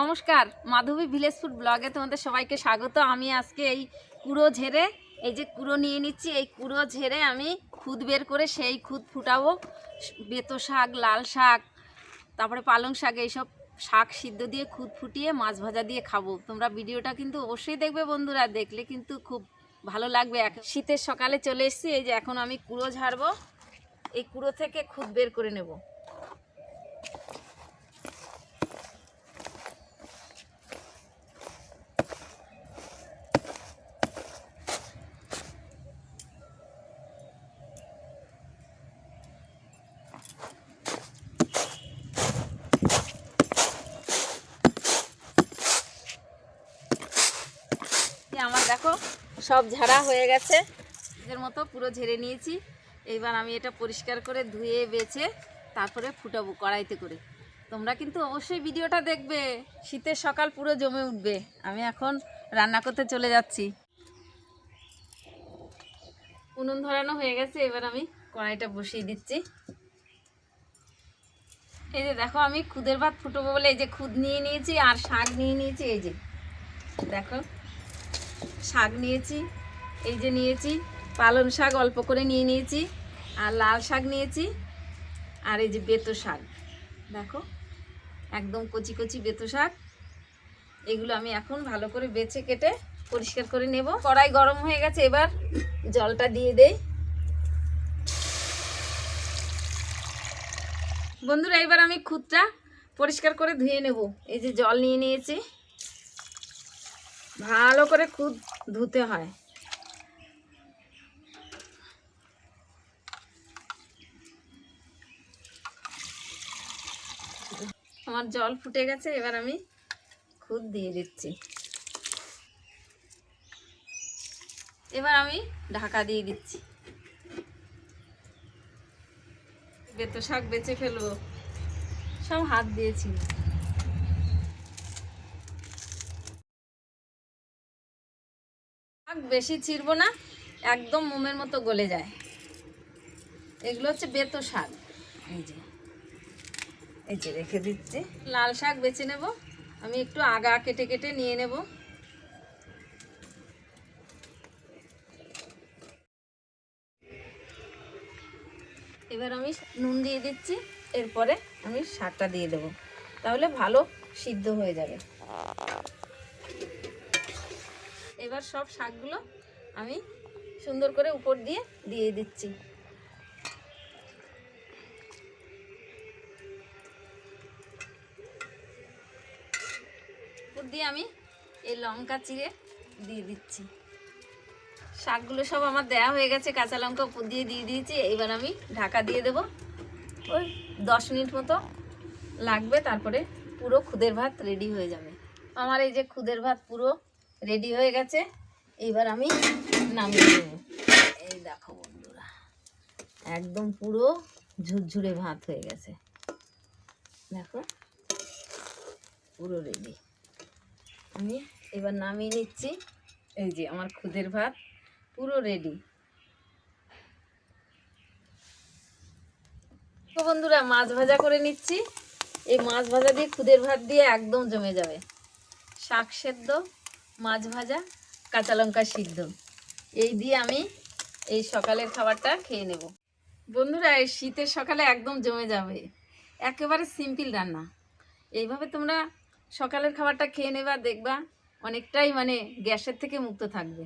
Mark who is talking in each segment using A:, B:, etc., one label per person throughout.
A: নমস্কার, মাধবী village food ব্লগে তোমাদের সবাইকে স্বাগত। আমি আজকে এই কুড়ো ঝেড়ে, এই যে কুড়ো নিয়ে নিচ্ছি, এই কুড়ো ঝেড়ে আমি খুদ বের করে সেই খুদ ফুটাবো। বেতো শাক, লাল শাক, তারপরে পালং শাক, এইসব শাক সিদ্ধ দিয়ে খুদ ফুটিয়ে মাছ ভাজা দিয়ে খাব। তোমরা ভিডিওটা কিন্তু অবশ্যই দেখবে বন্ধুরা, দেখলে কিন্তু খুব ভালো লাগবে। এক- শীতের সকালে চলে এসেছি, এই যে এখন আমি কুড়ো ঝাড়বো, এই কুড়ো থেকে খুদ বের করে নেব এই আমার দেখো, সব ঝাড়া হয়ে গেছে। এর মতো পুরো ঝেড়ে নিয়েছি। এইবার আমি এটা পরিষ্কার করে ধুয়ে, বেছে, তারপরে ফুটাবো কড়াইতে করে। তোমরা কিন্তু অবশ্যই ভিডিওটা দেখবে। শীতের সকাল পুরো জমে উঠবে। আমি এখন রান্না করতে চলে যাচ্ছি। উনুন ধরানো হয়ে গেছে। এবার আমি কড়াইটা বসিয়ে দিচ্ছি। এই যে দেখো, আমি খুদের ভাত ফুটবো বলে এই যে খুদ নিয়ে নিয়েছি আর শাক নিয়ে নিয়েছি। এই যে দেখো শাক নিয়েছি, এই যে নিয়েছি, পালং শাক অল্প করে নিয়ে নিয়েছি, আর লাল শাক নিয়েছি, আর এই যে বেতো শাক। দেখো, একদম কচি কচি বেতো শাক। এগুলো আমি এখন ভালো করে বেছে কেটে পরিষ্কার করে নেব। কড়াই গরম হয়ে গেছে, এবার জলটা দিয়ে দেই। বন্ধুরা, এবার আমি খুদটা পরিষ্কার করে ধুয়ে নেব। এই যে জল নিয়ে নিয়েছি। ভালো করে খুদ ধুতে হয়। আমার জল ফুটে গেছে, এবার আমি খুদ দিয়ে দিচ্ছি। এবার আমি ঢাকা দিয়ে দিচ্ছি। বেতো শাক বেছে ফেলব। সব হাত দিয়েছি। বেশি ছিড়বো না, একদম মোমের মতো গলে যায়। এগুলো হচ্ছে বেতো শাক। এই যে এই যে রেখে দিচ্ছি। লাল শাক বেছে নেব। আমি একটু আগা কেটে কেটে নিয়ে নেব। এবার আমি নুন দিয়ে দিচ্ছি। এরপরে আমি শাকটা দিয়ে দেব। তাহলে ভালো সিদ্ধ হয়ে যাবে। এবার সব শাকগুলো আমি সুন্দর করে উপর দিয়ে দিয়ে দিচ্ছি। উপর দিয়ে আমি এই লঙ্কা চিড়ে দিয়ে দিচ্ছি। শাকগুলো সব আমার দেয়া হয়ে গেছে, কাঁচা লঙ্কা উপর দিয়ে দিয়ে দিয়েছি। এবার আমি ঢাকা দিয়ে দেব। ওই দশ মিনিট মতো লাগবে, তারপরে পুরো খুদের ভাত রেডি হয়ে যাবে। আমার এই যে খুদের ভাত পুরো রেডি হয়ে গেছে। এবার আমি নামিয়ে দেবো এই দেখো বন্ধুরা, একদম পুরো ঝুরঝুরে ভাত হয়ে গেছে। দেখো, পুরো রেডি আমি এবার নামিয়ে নিচ্ছি। এই যে আমার খুদের ভাত, পুরো রেডি তো বন্ধুরা, মাছ ভাজা করে নিচ্ছি। এই মাছ ভাজা দিয়ে খুদের ভাত দিয়ে একদম জমে যাবে। শাক সেদ্ধ। মাছ ভাজা, কাঁচা লঙ্কা সিদ্ধ। এই দিয়ে আমি এই সকালের খাবারটা খেয়ে নেব। বন্ধুরা, এই শীতের সকালে একদম জমে যাবে। একেবারে সিম্পল রান্না। এইভাবে তোমরা সকালের খাবারটা খেয়ে নেবা, দেখবা অনেকটাই মানে গ্যাসের থেকে মুক্ত থাকবে।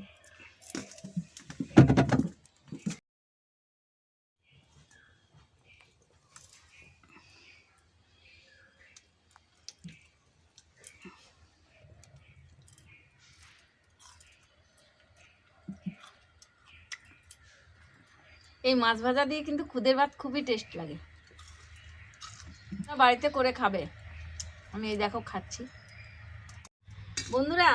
A: এই মাছ ভাজা দিয়ে কিন্তু খুদের ভাত খুবই টেস্ট লাগে। বাড়িতে করে খাবে। আমি এই দেখো খাচ্ছি। বন্ধুরা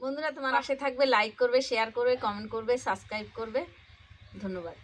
A: বন্ধুরা তোমার পাশে থাকবে লাইক করবে শেয়ার করবে কমেন্ট করবে সাবস্ক্রাইব করবে। ধন্যবাদ।